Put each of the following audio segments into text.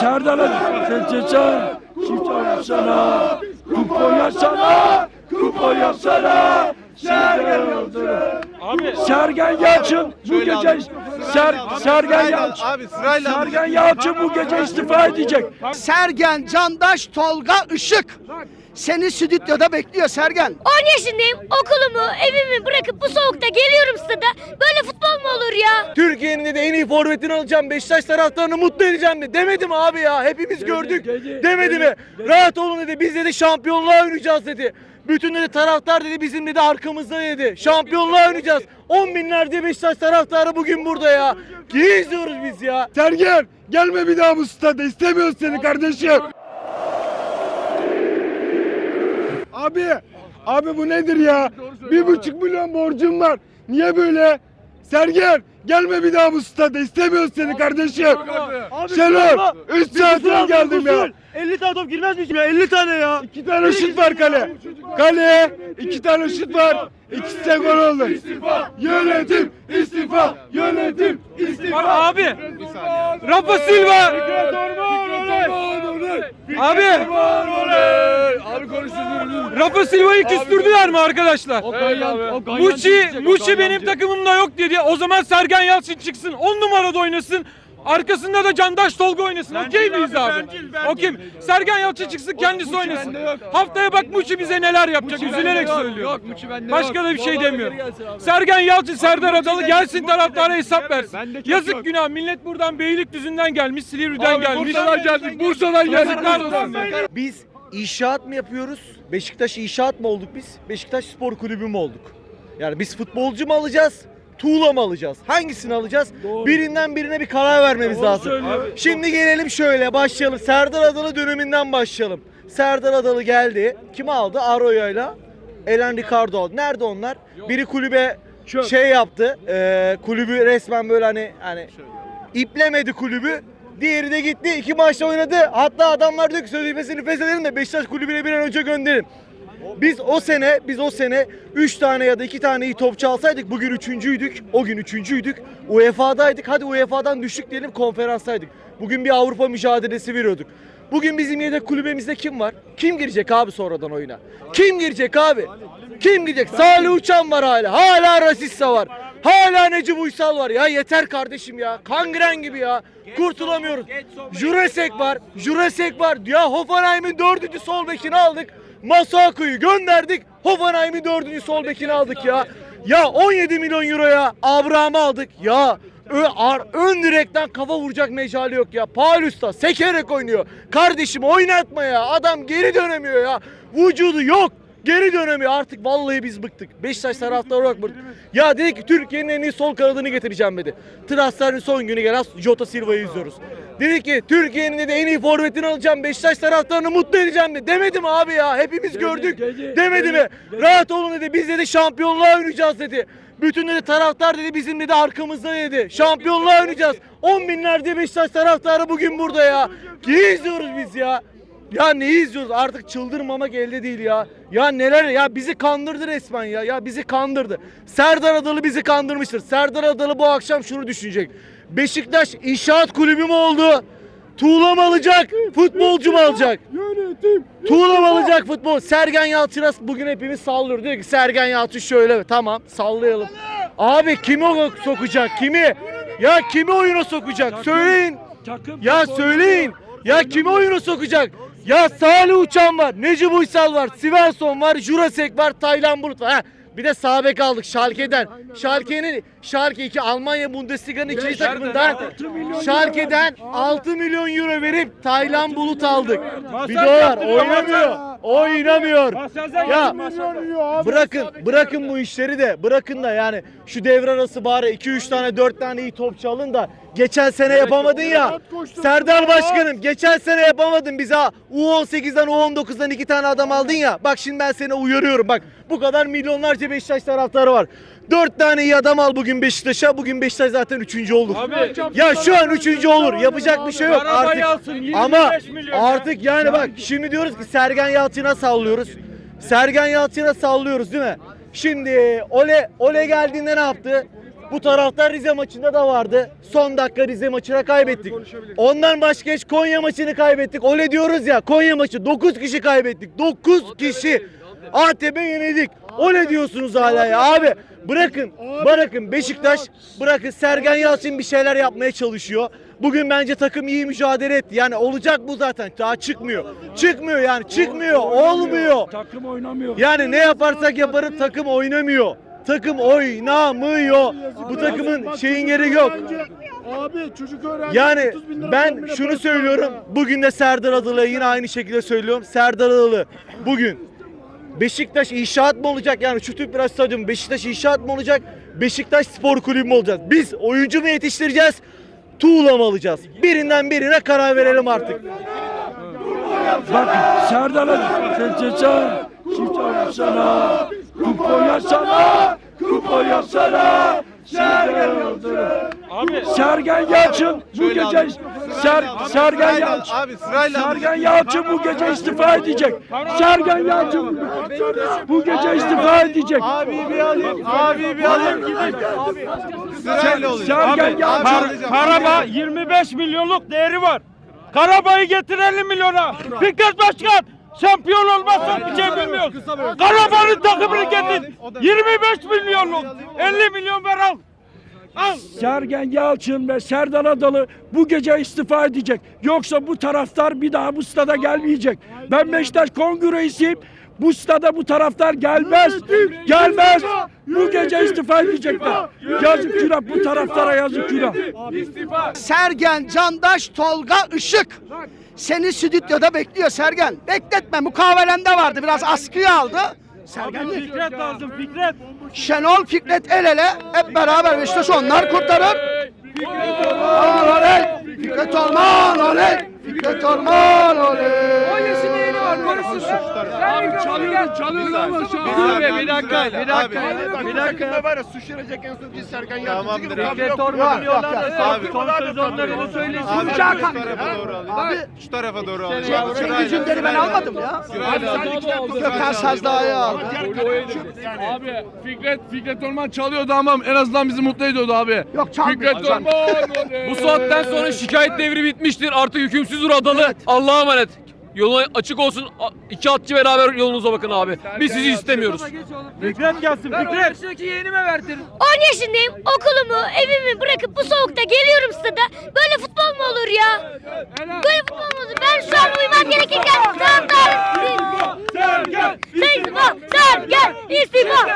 Serdar Çeçen Çift sana Kupoya sana Kupoya sana Sergen Yalçın. Abi. Sergen Yalçın bu gece Ser, Sergen Yalçın. Abi sırayla Sergen Yalçın bu gece istifa edecek. Sergen Candaş Tolga Işık. Seni stüdyoda bekliyor Sergen. 10 yaşındayım. Okulumu, evimi bırakıp bu soğukta geliyorum stada. Böyle futbol mu olur ya? Türkiye'nin de en iyi forvetini alacağım. Beşiktaş taraftarını mutlu edeceğim de. Demedi mi abi ya? Hepimiz gördük. dedi, Demedi mi? Rahat olun dedi. Biz dedi şampiyonluğa oynayacağız dedi. Bütün dedi taraftar dedi bizim dedi arkamızda dedi. Şampiyonluğa oynayacağız. 10 binlerce Beşiktaş taraftarı bugün burada ya. Ne izliyoruz biz ya? Sergen gelme bir daha bu stada istemiyoruz seni kardeşim. Abi abi bu nedir ya? Bir buçuk milyon borcum var. Niye böyle? Sergen gelme bir daha bu stada istemiyoruz seni kardeşim. Şenol 3 saatine geldim ya. 50 tane top girmez mi ya? 50 tane ya. İki tane şut var kale. Kale iki tane şut var. İkisi de gol oldu. Yönetim istifa. Yönetim istifa. Abi. Rafa Silva. Abi. Abi konuşuyoruz. Rafa Silva'yı küstürdüler mi arkadaşlar? Muçi, Muçi benim takımımda yok dedi. O zaman Sergen Yalçın çıksın. 10 numarada oynasın. Arkasında da Candaş Tolga oynasın. Okey miyiz abi? Okey. Sergen Yalçın çıksın kendisi oynasın. Haftaya bak Muçi bize neler yapacak. Üzülerek söylüyorum. Başka da bir şey demiyorum. Sergen Yalçın, Serdar Adalı gelsin taraftara hesap versin. Yazık günah. Millet buradan Beylikdüzü'nden gelmiş, Silivri'den gelmiş. Bursa'dan geldik. Bursa'dan geldik. Yazıklar olsun. Biz inşaat mı yapıyoruz? Beşiktaş inşaat mı olduk biz? Beşiktaş Spor Kulübü mü olduk? Yani biz futbolcu mu alacağız? Tuğla mı alacağız? Hangisini alacağız? Birinden birine bir karar vermemiz lazım. söylüyor. Şimdi gelelim şöyle başlayalım. Serdar Adalı döneminden başlayalım. Serdar Adalı geldi. Kimi aldı? Aroya'yla Elen Ricardo aldı. Nerede onlar? Biri kulübe şey yaptı. eee, kulübü resmen böyle hani hani iplemedi kulübü. Diğeri de gitti. iki maçta oynadı. Hatta adamlar diyor ki sözleşmesini feshedelim de Beşiktaş kulübüne bir an önce gönderin. Biz o sene, biz o sene 3 tane ya da 2 tane iyi topçu alsaydık bugün üçüncüydük. O gün üçüncüydük. UEFA'daydık. Hadi UEFA'dan düştük diyelim konferanstaydık. Bugün bir Avrupa mücadelesi veriyorduk. Bugün bizim yedek kulübemizde kim var? Kim girecek abi sonradan oyuna? Kim girecek abi? Kim girecek? Salih Uçan var hala. Hala Rasissa var. Hala Necip Uysal var. Ya yeter kardeşim ya. Kangren gibi ya. Kurtulamıyoruz. Jurasek var. Jurasek var. Ya Hoffenheim'in dördüncü sol bekini aldık. Masuaku'yu gönderdik. Hoffenheim'in dördüncü sol bekini aldık ya. Ya 17 milyon euroya Abraham'ı aldık. Ya Ö, ar, ön direkten kafa vuracak mecali yok ya. Paulus sekerek oynuyor. Kardeşim oynatma ya. Adam geri dönemiyor ya. Vücudu yok. Geri dönemiyor. Artık vallahi biz bıktık. Beşiktaş taraftarı olarak bıktık. Ya dedi ki Türkiye'nin en iyi sol kanadını getireceğim dedi. Transferin son günü gelen Jota Silva'yı izliyoruz. Dedi ki Türkiye'nin dedi en iyi forvetini alacağım. Beşiktaş taraftarını mutlu edeceğim dedi. Demedi mi abi ya? Hepimiz gördük. dedi, Demedi mi? dedi. Rahat olun dedi. Biz dedi şampiyonluğa oynayacağız dedi. Bütün dedi taraftar dedi bizim dedi arkamızda dedi. Şampiyonluğa oynayacağız. 10 binlerce Beşiktaş taraftarı bugün burada ya. Ne izliyoruz biz ya? Ya ne izliyoruz? Artık çıldırmamak elde değil ya. Ya neler ya bizi kandırdı resmen ya. Ya bizi kandırdı. Serdar Adalı bizi kandırmıştır. Serdar Adalı bu akşam şunu düşünecek. Beşiktaş inşaat kulübü mü oldu? Tuğla mı alacak? Futbolcu mu alacak? Yönetim. Tuğla mı alacak futbol? Sergen Yalçın'a bugün hepimiz sallıyoruz. Diyor ki Sergen Yalçın şöyle. Tamam sallayalım. Abi kimi o sokacak? Kimi? Ya kimi oyuna sokacak? Söyleyin. Takım Ya söyleyin. Ya kimi oyuna sokacak? Ya Salih Uçan var, Necip Uysal var, Svensson var, Jurasek var, Taylan Bulut var. Ha, bir de sağ bek aldık Schalke'den. Schalke'nin Schalke 2 Almanya Bundesliga'nın ikinci takımından Schalke'den 6 milyon euro verip Taylan Bulut aldık. Bir var. Oynamıyor. Oynamıyor. Ya bırakın bırakın bu işleri de bırakın da yani şu devre arası bari 2 3 tane 4 tane iyi topçu alın da geçen sene yapamadın ya. Serdar Başkanım geçen sene yapamadın bize U18'den U19'dan 2 tane adam aldın ya. Bak şimdi ben seni uyarıyorum bak. Bu kadar milyonlarca Beşiktaş taraftarı var. 4 tane iyi adam al bugün Beşiktaş'a. Bugün Beşiktaş zaten 3. olur. Abi, Ya şu an 3. olur. Yapacak bir şey yok artık. alsın, 25 Ama artık yani bak şimdi diyoruz ki Sergen Yalçın'a sallıyoruz. Sergen Yalçın'a sallıyoruz değil mi? Şimdi Ole Ole geldiğinde ne yaptı? Bu taraftar Rize maçında da vardı. Son dakika Rize maçına kaybettik. Ondan başka hiç Konya maçını kaybettik. Öyle diyoruz ya Konya maçı 9 kişi kaybettik. 9 kişi. ATP yenildik. Öyle diyorsunuz hala ya abi. Bırakın, bırakın Beşiktaş, bırakın Sergen Yalçın bir şeyler yapmaya çalışıyor. Bugün bence takım iyi mücadele etti. Yani olacak bu zaten. Daha çıkmıyor. Çıkmıyor yani. Çıkmıyor. Olmuyor. Takım oynamıyor. Yani ne yaparsak yaparız takım oynamıyor. Takım oynamıyor. Bu takımın şeyin yeri yok. Abi çocuk öğrenci Yani 30 bin lira ben şunu parası söylüyorum. ya. Bugün de Serdar Adalı'ya yine aynı şekilde söylüyorum. Serdar Adalı bugün Beşiktaş inşaat mı olacak yani şu Tüpraş Stadyumu Beşiktaş inşaat mı olacak? Beşiktaş Spor Kulübü mü olacağız? Biz oyuncu mu yetiştireceğiz? Tuğla mı alacağız? Birinden birine karar verelim artık. Bak Serdar'a seçeceğim. Çift sana. Kupoya sana. Kupoya sana. Sergen Abi Sergen Yalçın bu gece Ser, Sergen Yalçın Abi sırayla Sergen Yalçın bu gece istifa edecek. Sergen Yalçın bu gece istifa edecek. abi bir alayım. Abi bir alayım. Sırayla oluyor. Sergen Yalçın Kar- Karabağ 25 milyonluk değeri var. Karabağ'ı getir 50 milyona. Fikret Başkan şampiyon olmazsa bir şey bilmiyoruz. Karabağ'ın takımını getir. 25 milyonluk. 50 milyon ver al. Al. Sergen Yalçın ve Serdar Adalı bu gece istifa edecek. Yoksa bu taraftar bir daha bu stada gelmeyecek. Ben Beşiktaş kongresiyim. Bu stada bu taraftar gelmez. Gelmez. Bu gece istifa edecekler. Yazık günah bu taraftara yazık günah. Sergen, Candaş, Tolga, Işık. Seni stüdyoda bekliyor Sergen. Bekletme mukavelende vardı biraz askıya aldı. Sergen değil. Fikret lazım Fikret. Şenol Fikret el ele hep beraber Beşiktaş onlar kurtarır. Aman oley! Fikret Orman oley! Fikret Orman oley! Çalıyordu çalıyordu ama şu an. Abi bir dakika, bir dakika. Bir dakika. var ya suç verecek en son Sergen Yalçın. Tamamdır. Çünkü Fikret yok. Yok yok yok. Abi Son sezonlarını söylesin. Abi şu Uçağa tarafa doğru alayım. Abi Şu tarafa doğru alayım. senin yüzünleri ben almadım ya. Gökhan Sazdağ'ı aldı. Abi Fikret Fikret Orman çalıyordu ama en azından bizi mutlu ediyordu abi. Yok çalmıyor. Fikret Orman. Bu saatten sonra şikayet devri bitmiştir. Artık hükümsüzdür adalı. Allah'a emanet. Yolu açık olsun. İki atçı beraber yolunuza bakın abi. Biz sizi istemiyoruz. Fikret gelsin Fikret. 10 yaşındayım. Okulumu, evimi bırakıp bu soğukta geliyorum stada. Böyle futbol mu olur ya? Böyle futbol mu olur? Ben şu an uyumam gerekirken taraftarım. İstifa! Sergen! İstifa!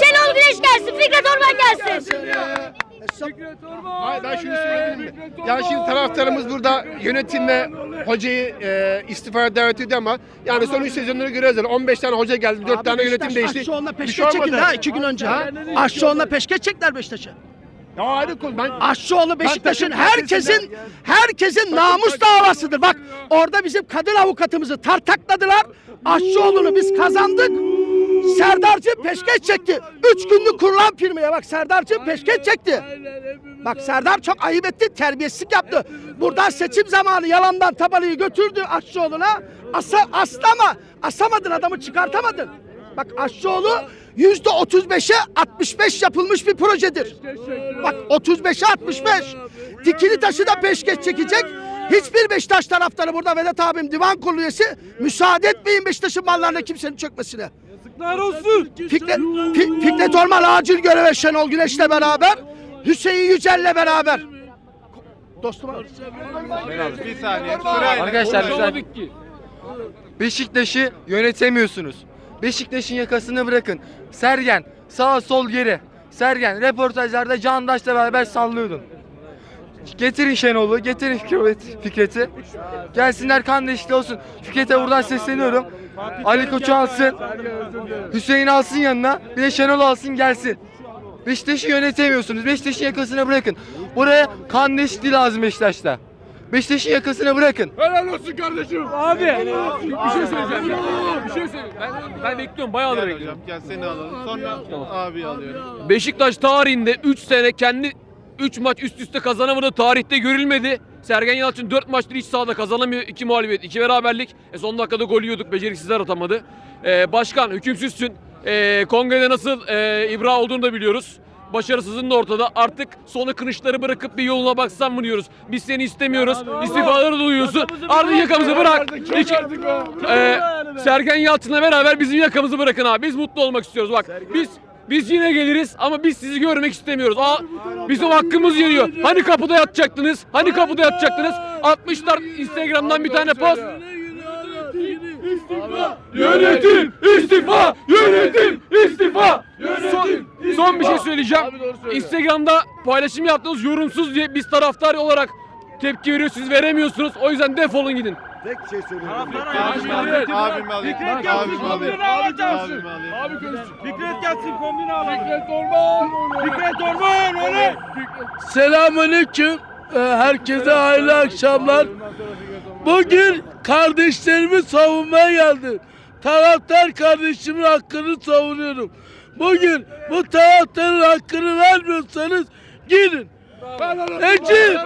Şenol Güneş gelsin, Fikret Orman gelsin. Hayır ben şunu söyleyebilir miyim? Yani şimdi taraftarımız burada yönetimle hocayı e, istifaya davet ediyor ama yani son 3 sezonları görüyoruz. Yani 15 tane hoca geldi, 4 tane yönetim değişti. Aşçıoğlu'na Bir peşkeş şey olmadı. çekildi ha iki gün önce ha. Aşçıoğlu'na peşkeş çektiler Beşiktaş'ı. Ya ayrı konu. Ben Aşçıoğlu Beşiktaş'ın takım herkesin herkesin namus davasıdır. Bak orada bizim kadın avukatımızı tartakladılar. Aşçıoğlu'nu biz kazandık. Serdar'cı peşkeş çekti. Üç günlük kurulan firmaya bak Serdar'cı peşkeş çekti. Bak Serdar çok ayıp etti, terbiyesizlik yaptı. Buradan seçim zamanı yalandan tabanıyı götürdü Aşçıoğlu'na. Asa, aslama, asamadın adamı çıkartamadın. Bak Aşçıoğlu yüzde 35'e 65 yapılmış bir projedir. Bak 35'e 65. Dikili taşı da peşkeş çekecek. Hiçbir Beşiktaş taraftarı burada Vedat abim divan kurulu üyesi müsaade etmeyin Beşiktaş'ın mallarına kimsenin çökmesine. Yazıklar olsun. Fikret, Fi- Fikret Orman acil göreve Şenol Güneş'le beraber Hüseyin Yücel'le beraber. Dostum abi. bir saniye. Sırayla. Arkadaşlar. Konuşamadık ki. Beşiktaş'ı yönetemiyorsunuz. Beşiktaş'ın yakasını bırakın. Sergen sağ sol geri. Sergen röportajlarda Candaş'la beraber sallıyordun. Getirin Şenol'u, getirin Fikret- Fikret'i. Gelsinler kan eşitli olsun. Fikret'e buradan sesleniyorum. Ali Koç'u alsın. Hüseyin alsın yanına. Bir de Şenol alsın gelsin. Beşiktaş'ı yönetemiyorsunuz. Beşiktaş'ın yakasını bırakın. Buraya kan eşitliği lazım Beşiktaş'ta. Beşiktaş'ın yakasını bırakın. helal olsun kardeşim. Abi bir şey söyleyeceğim. Bir şey söyleyeyim. Ben, ben bekliyorum bayağıdır Gel bekliyorum. hocam gel seni alalım. Sonra abi alıyorum. Beşiktaş tarihinde 3 sene kendi 3 maç üst üste kazanamadı. Tarihte görülmedi. Sergen Yalçın 4 maçtır hiç sahada kazanamıyor. 2 mağlubiyet, 2 beraberlik. E son dakikada gol yiyorduk. Beceriksizler atamadı. E, başkan hükümsüzsün. E, kongrede nasıl e, ibra olduğunu da biliyoruz. Başarısızın da ortada. Artık sonu kırışları bırakıp bir yoluna baksan mı diyoruz. Biz seni istemiyoruz. İstifaları duyuyorsun. Artık yakamızı bırak. İki, Ee, Sergen Yalçın'la beraber bizim yakamızı bırakın abi. Biz mutlu olmak istiyoruz. Bak biz biz yine geliriz ama biz sizi görmek istemiyoruz. Aa, bizim hakkımız yeniyor. Hani kapıda yatacaktınız? Hani kapıda yatacaktınız? 60'lar Instagram'dan bir tane post. Yönetim istifa! Yönetim istifa! Son, son bir şey söyleyeceğim. Instagram'da paylaşım yaptığınız yorumsuz diye biz taraftar olarak tepki veriyoruz. Siz veremiyorsunuz. O yüzden defolun gidin. Tek şey söylüyorum. Abim alayım. Abim alayım. Fikret gelsin kombini alacaksın. Abi Fikret gelsin kombini alalım. Fikret Orman. Fikret Orman. Selamünaleyküm. Ee, Herkese hayırlı akşamlar. Bugün kardeşlerimi savunmaya geldim. Taraftar kardeşimin hakkını savunuyorum. Bugün bu taraftarın hakkını vermiyorsanız gidin. Necip!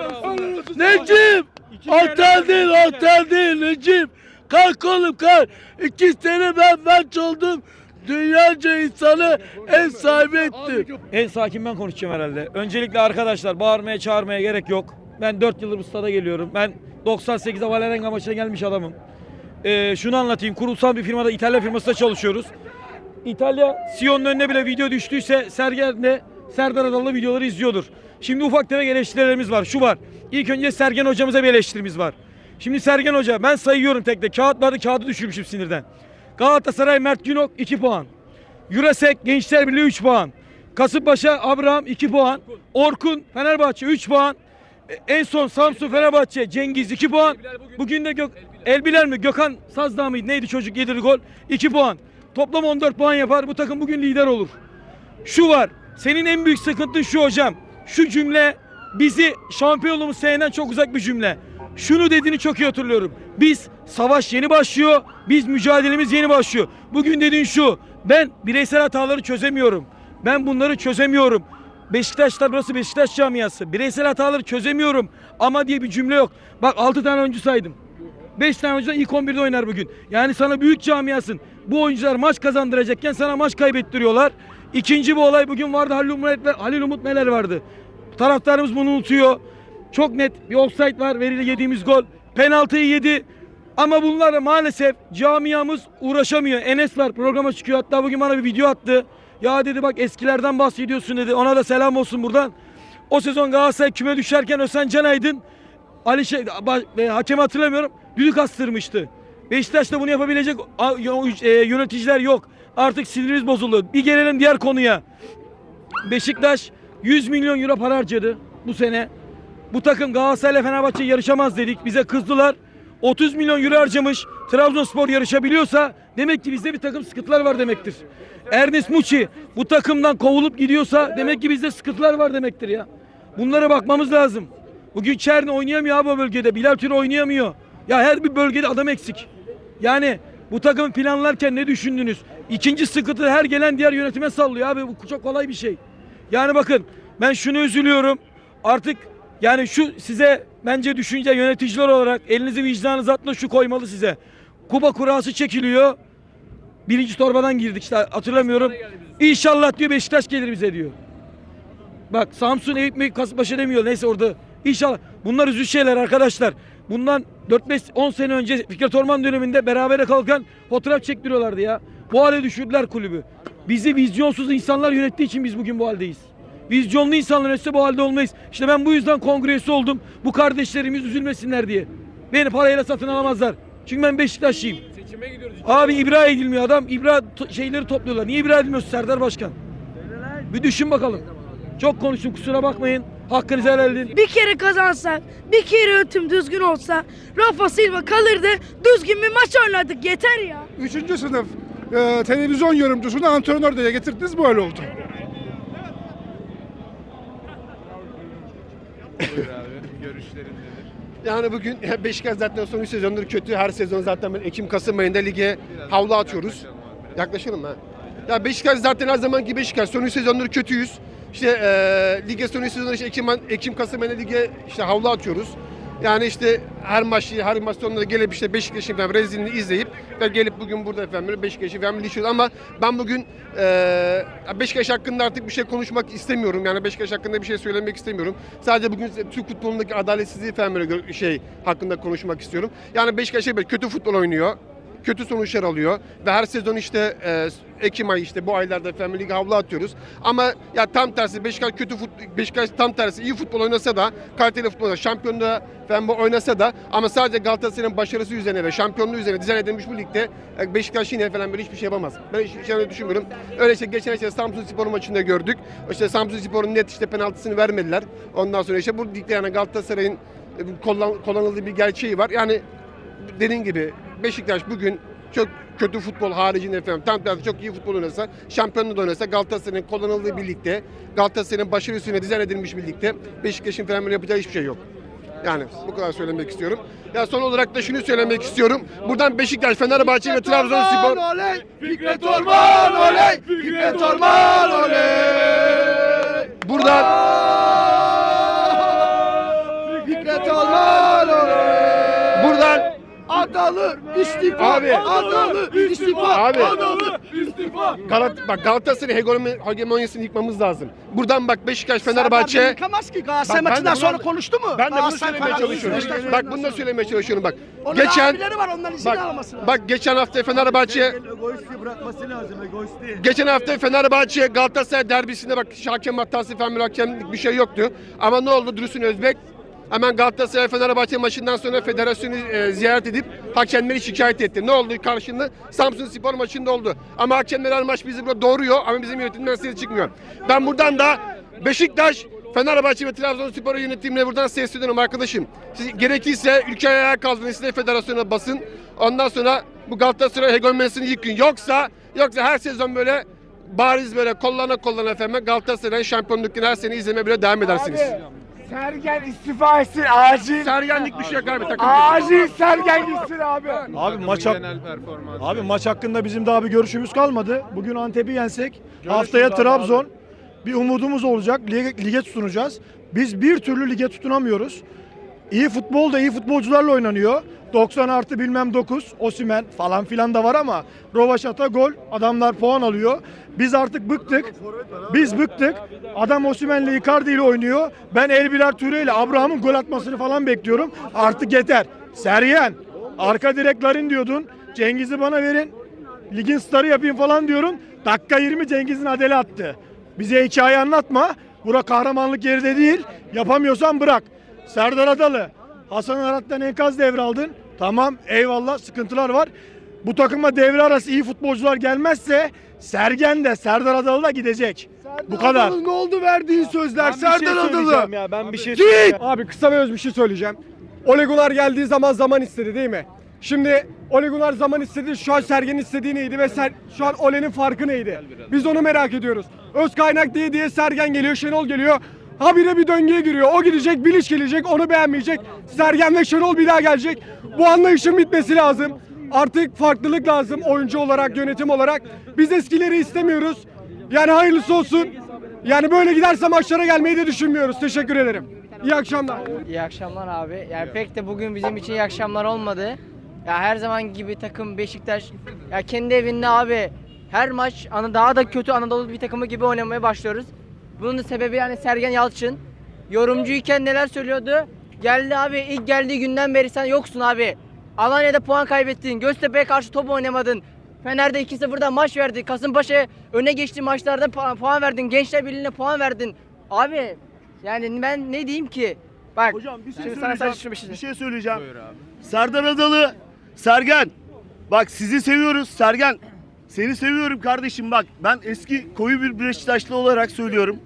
Necip! Otel değil, otel değil Necip. Kalk oğlum kalk. İki sene ben maç oldum. Dünyaca insanı ev sahibi ettim. En sakin ben konuşacağım herhalde. Öncelikle arkadaşlar bağırmaya çağırmaya gerek yok. Ben 4 yıldır bu stada geliyorum. Ben 98'de Valerenga maçına gelmiş adamım. Ee, şunu anlatayım. Kurumsal bir firmada İtalya firmasında çalışıyoruz. İtalya Sion'un önüne bile video düştüyse Sergen de Serdar Adalı videoları izliyordur. Şimdi ufak tefek eleştirilerimiz var. Şu var. İlk önce Sergen hocamıza bir eleştirimiz var. Şimdi Sergen hoca ben sayıyorum tek tek. Kağıt vardı kağıdı düşürmüşüm sinirden. Galatasaray Mert Günok 2 puan. Jurasek Gençler Birliği 3 puan. Kasımpaşa Abraham 2 puan. Orkun Fenerbahçe 3 puan. E, En son Samsun Fenerbahçe Cengiz 2 puan. Bugün de Gök Elbiler mi? Gökhan Sazdağ mıydı? Neydi çocuk yedi gol? 2 puan. Toplam 14 puan yapar. Bu takım bugün lider olur. Şu var. Senin en büyük sıkıntın şu hocam. Şu cümle bizi şampiyonluğumuz seneden çok uzak bir cümle. Şunu dediğini çok iyi hatırlıyorum. Biz savaş yeni başlıyor. Biz mücadelemiz yeni başlıyor. Bugün dediğin şu. Ben bireysel hataları çözemiyorum. Ben bunları çözemiyorum. Beşiktaşlar burası Beşiktaş camiası. Bireysel hataları çözemiyorum. Ama diye bir cümle yok. Bak 6 tane oyuncu saydım. 5 tane oyuncudan ilk 11'de oynar bugün. Yani sana büyük camiasın. Bu oyuncular maç kazandıracakken sana maç kaybettiriyorlar. İkinci bu olay bugün vardı Halil Umut, Halil Umut Meler vardı. Taraftarımız bunu unutuyor. Çok net bir offside var verili yediğimiz gol. Penaltıyı yedi. Ama bunlarla maalesef camiamız uğraşamıyor. Enes var programa çıkıyor. Hatta bugün bana bir video attı. Ya dedi bak eskilerden bahsediyorsun dedi. Ona da selam olsun buradan. O sezon Galatasaray küme düşerken Ösen Canaydın Ali şey, hakemi hatırlamıyorum. Düdük astırmıştı. Beşiktaş'ta bunu yapabilecek e, yöneticiler yok. Artık sinirimiz bozuldu. Bir gelelim diğer konuya. Beşiktaş 100 milyon euro para harcadı bu sene. Bu takım Galatasaray ile Fenerbahçe yarışamaz dedik. Bize kızdılar. 30 milyon euro harcamış. Trabzonspor yarışabiliyorsa demek ki bizde bir takım sıkıntılar var demektir. Ernest Muçi bu takımdan kovulup gidiyorsa demek ki bizde sıkıntılar var demektir ya. Bunlara bakmamız lazım. Bugün Çerni oynayamıyor abi o bölgede. Bilal Türe oynayamıyor. Ya her bir bölgede adam eksik. Yani bu takımı planlarken ne düşündünüz? İkinci sıkıntı her gelen diğer yönetime sallıyor abi. Bu çok kolay bir şey. Yani bakın ben şunu üzülüyorum. Artık yani şu size bence düşünce yöneticiler olarak elinizi vicdanınıza atın şu koymalı size. Kuba kurası çekiliyor. Birinci torbadan girdik işte hatırlamıyorum. İnşallah diyor Beşiktaş gelir bize diyor. Bak Samsun, Eyüp, Kasımpaşa demiyor. Neyse orada. İnşallah. Bunlar üzücü şeyler arkadaşlar. Bundan 4-5-10 sene önce Fikret Orman döneminde berabere kalkan fotoğraf çektiriyorlardı ya. Bu hale düşürdüler kulübü. Bizi vizyonsuz insanlar yönettiği için biz bugün bu haldeyiz. Vizyonlu insanlar yönetse bu halde olmayız. İşte ben bu yüzden kongresi oldum. Bu kardeşlerimiz üzülmesinler diye. Beni parayla satın alamazlar. Çünkü ben Beşiktaşlıyım. Abi ibra edilmiyor adam. İbra şeyleri topluyorlar. Niye ibra edilmiyorsun Serdar Başkan? Bir düşün bakalım. Çok konuştum kusura bakmayın. Hakkınızı helal edin. Bir kere kazansak, bir kere yönetim düzgün olsa Rafa Silva kalırdı, düzgün bir maç oynardık yeter ya. Üçüncü sınıf e, televizyon yorumcusunu antrenör diye getirdiniz böyle oldu. Görüşlerin nedir? Yani bugün Beşiktaş zaten son 3 sezondur kötü. Her sezon zaten böyle Ekim Kasım ayında lige havlu atıyoruz. Yaklaşalım ha. Ya Beşiktaş zaten her zamanki Beşiktaş. Son 3 sezondur kötüyüz. İşte e, lige son 3 sezondur işte Ekim, Ekim Kasım ayında lige işte havlu atıyoruz. Yani işte her maçı her maç sonunda gelip işte Beşiktaş'ın falan rezilini izleyip ve gelip bugün burada efendim Beşiktaş'ı falan linçliyoruz ama ben bugün eee Beşiktaş hakkında artık bir şey konuşmak istemiyorum. Yani Beşiktaş hakkında bir şey söylemek istemiyorum. Sadece bugün Türk futbolundaki adaletsizliği gö- şey hakkında konuşmak istiyorum. Yani Beşiktaş böyle kötü futbol oynuyor kötü sonuçlar alıyor ve her sezon işte e, Ekim ayı işte bu aylarda Premier Lig havlu atıyoruz. Ama ya tam tersi Beşiktaş kötü fut Beşiktaş tam tersi iyi futbol oynasa da kaliteli futbol oynasa, şampiyonluğa bu oynasa da ama sadece Galatasaray'ın başarısı üzerine ve şampiyonluğu üzerine dizayn edilmiş bu ligde e, Beşiktaş yine falan böyle hiçbir şey yapamaz. Ben hiçbir şey öyle düşünmüyorum. Öyle işte geçen işte Samsun Spor maçında gördük. İşte Samsun Spor'un net işte penaltısını vermediler. Ondan sonra işte bu ligde yani Galatasaray'ın e, kullan- kullanıldığı bir gerçeği var. Yani dediğin gibi Beşiktaş bugün çok kötü futbol haricinde efendim tam tersi çok iyi futbol oynasa, şampiyonluğu da oynasa Galatasaray'ın kullanıldığı birlikte, Galatasaray'ın başarı üstüne dizayn edilmiş birlikte Beşiktaş'ın falan böyle yapacağı hiçbir şey yok. Yani bu kadar söylemek istiyorum. Ya son olarak da şunu söylemek istiyorum. Buradan Beşiktaş, Fenerbahçe ve Trabzonspor oley! Fikret Orman oley! Fikret Orman oley! buradan Fikret Orman oley! buradan Adalı istifa! Abi. Adalı istifa! Abi. Adalı istifa! Galat bak Galatasaray hegemon- hegemonyasını yıkmamız lazım. Buradan bak Beşiktaş, Serdar Fenerbahçe yıkamaz ki Galatasaray Bak ben de maçından bunu- sonra konuştu mu? Ben de bunu Galatasaray söylemeye falan çalışıyorum. Beşiktaş Bak bunu da söylemeye çalışıyorum bak. Onun Geçen abileri var onların izin bak, alması lazım. bak geçen hafta Fenerbahçe Egoisti bırakması lazım egoisti. geçen hafta Fenerbahçe Galatasaray derbisinde bak hakem hatası falan bir hakemlik bir şey yoktu. Ama ne oldu Dursun Özbek Hemen Galatasaray Fenerbahçe maçından sonra federasyonu e, ziyaret edip hakemleri şikayet etti. Ne oldu karşında? Samsun Spor maçında oldu. Ama hakemler maç bizi burada doğuruyor ama bizim yönetimden ses çıkmıyor. Ben buradan da Beşiktaş, Fenerbahçe ve Trabzonspor yönetimine buradan sesleniyorum arkadaşım. Siz gerekirse ülke ayağa kaldırın, siz de federasyona basın. Ondan sonra bu Galatasaray hegemonyasını yıkın. Yoksa yoksa her sezon böyle bariz böyle kollana kollana efendim Galatasaray şampiyonluklarını her sene izlemeye bile devam edersiniz. Sergen istifa etsin acil. Sergenlik bir şey yok abi takım. Acil Sergen gitsin abi. Abi maç hak- Abi maç hakkında bizim daha bir görüşümüz kalmadı. Bugün Antep'i yensek haftaya Trabzon bir umudumuz olacak. Lige, lige tutunacağız. Biz bir türlü lige tutunamıyoruz. İyi futbol da iyi futbolcularla oynanıyor. 90 artı bilmem 9, Osimen falan filan da var ama Rovaşata gol, adamlar puan alıyor. Biz artık bıktık. Biz bıktık. Adam Osimen'le Icardi ile oynuyor. Ben Elbiler Ture ile Abraham'ın gol atmasını falan bekliyorum. Artık yeter. Seryen, arka direk Larin diyordun. Cengiz'i bana verin. Ligin starı yapayım falan diyorum. Dakika 20 Cengiz'in adeli attı. Bize hikaye anlatma. Bura kahramanlık yeri de değil. Yapamıyorsan bırak. Serdar Adalı. Hasan Arat'tan enkaz devraldın. Tamam eyvallah sıkıntılar var. Bu takıma devre arası iyi futbolcular gelmezse Sergen de Serdar Adalı da gidecek. Bu kadar. Ne oldu verdiğin sözler Serdar Adalı? ya ben bir şey Git! Abi kısa ve öz bir şey söyleyeceğim. Ole Gunnar geldiği zaman zaman istedi değil mi? Şimdi Ole Gunnar zaman istedi. Şu an Sergen'in istediği neydi ve Ser, şu an Ole'nin farkı neydi? Biz onu merak ediyoruz. Öz kaynak diye diye Sergen geliyor, Şenol geliyor. Habire bir döngüye giriyor. O gidecek, Bilic gelecek, onu beğenmeyecek. Sergen ve Şenol bir daha gelecek. Bu anlayışın bitmesi lazım. Artık farklılık lazım oyuncu olarak, yönetim olarak. Biz eskileri istemiyoruz. Yani hayırlısı olsun. Yani böyle giderse maçlara gelmeyi de düşünmüyoruz. Teşekkür ederim. İyi akşamlar. İyi akşamlar abi. Yani pek de bugün bizim için iyi akşamlar olmadı. Ya her zaman gibi takım Beşiktaş ya kendi evinde abi her maç ana daha da kötü Anadolu bir takımı gibi oynamaya başlıyoruz. Bunun da sebebi yani Sergen Yalçın. Yorumcuyken neler söylüyordu? Geldi abi ilk geldiği günden beri sen yoksun abi. Alanya'da puan kaybettin. Göztepe'ye karşı top oynamadın. Fener'de 2-0'da maç verdi. Kasımpaşa'ya öne geçti maçlarda pu- puan verdin. Gençler Birliği'ne puan verdin. Abi yani ben ne diyeyim ki? Bak Hocam bir şey sana söyleyeceğim. şu bir Bir şey. şey söyleyeceğim. Serdar Adalı, Sergen. Bak sizi seviyoruz Sergen. Seni seviyorum kardeşim bak. Ben eski koyu bir Beşiktaşlı olarak söylüyorum.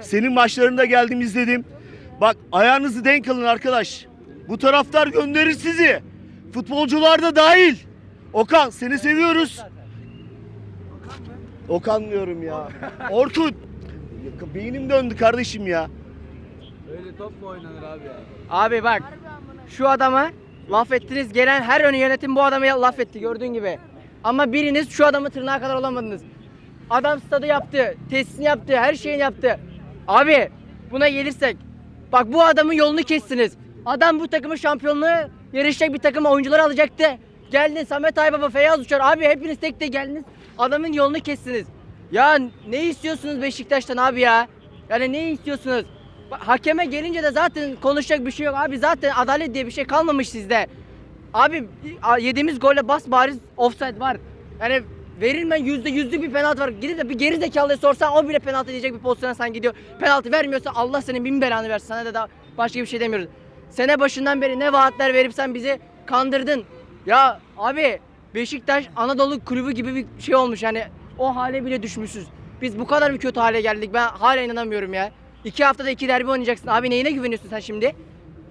Senin maçlarında geldim izledim. Bak ayağınızı denk alın arkadaş. Bu taraftar gönderir sizi. Futbolcular da dahil. Okan seni seviyoruz. Okan diyorum ya. Orkun. Beynim döndü kardeşim ya. Abi bak şu adama laf ettiniz. Gelen her ön yönetim bu adama laf etti gördüğün gibi. Ama biriniz şu adamı tırnağa kadar olamadınız. Adam stadı yaptı, tesisini yaptı, her şeyini yaptı. Abi buna gelirsek bak bu adamın yolunu kestiniz. Adam bu takımın şampiyonluğu yarışacak bir takım oyuncuları alacaktı. Geldin Samet Aybaba, Feyyaz Uçar. Abi hepiniz tek tek geldiniz. Adamın yolunu kestiniz. Ya ne istiyorsunuz Beşiktaş'tan abi ya? Yani ne istiyorsunuz? Hakeme gelince de zaten konuşacak bir şey yok. Abi zaten adalet diye bir şey kalmamış sizde. Abi yediğimiz golle bas bariz offside var. Yani verilmeyen yüzde yüzlük bir penaltı var. Gidip de bir geri zekalıya sorsan o bile penaltı diyecek bir pozisyona sen gidiyor. Penaltı vermiyorsa Allah senin bin belanı versin. Sana da daha başka bir şey demiyoruz. Sene başından beri ne vaatler verip sen bizi kandırdın. Ya abi Beşiktaş Anadolu kulübü gibi bir şey olmuş yani o hale bile düşmüşüz. Biz bu kadar bir kötü hale geldik ben hala inanamıyorum ya. İki haftada iki derbi oynayacaksın. Abi neyine güveniyorsun sen şimdi?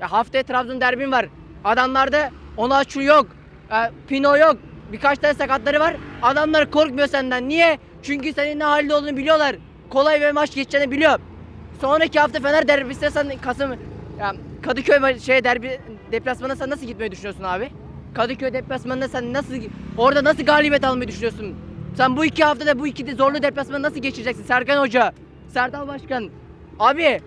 Ya haftaya Trabzon derbin var. Adamlarda Onaçu yok. e, Pino yok. Birkaç tane sakatları var. Adamlar korkmuyor senden. Niye? Çünkü senin ne halde olduğunu biliyorlar. Kolay bir maç geçeceğini biliyor. Sonraki hafta Fener derbisine sen Kasım ya Kadıköy şey derbi deplasmanına sen nasıl gitmeyi düşünüyorsun abi? Kadıköy deplasmanında sen nasıl orada nasıl galibiyet almayı düşünüyorsun? Sen bu iki haftada bu iki de zorlu deplasmanı nasıl geçireceksin? Serkan Hoca, Serdal Başkan. Abi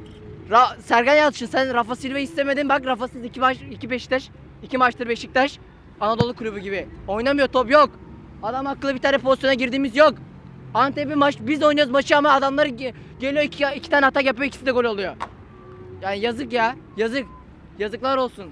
Ra- Sergen Yalçın sen Rafa Silva istemedin bak Rafa'sız iki maç iki Beşiktaş iki maçtır Beşiktaş Anadolu kulübü gibi. Oynamıyor top yok. Adam akıllı bir tane pozisyona girdiğimiz yok. Antep'in maç biz oynuyoruz maçı ama adamlar ge- geliyor iki, iki tane atak yapıyor ikisi de gol oluyor. Yani yazık ya yazık. Yazıklar olsun.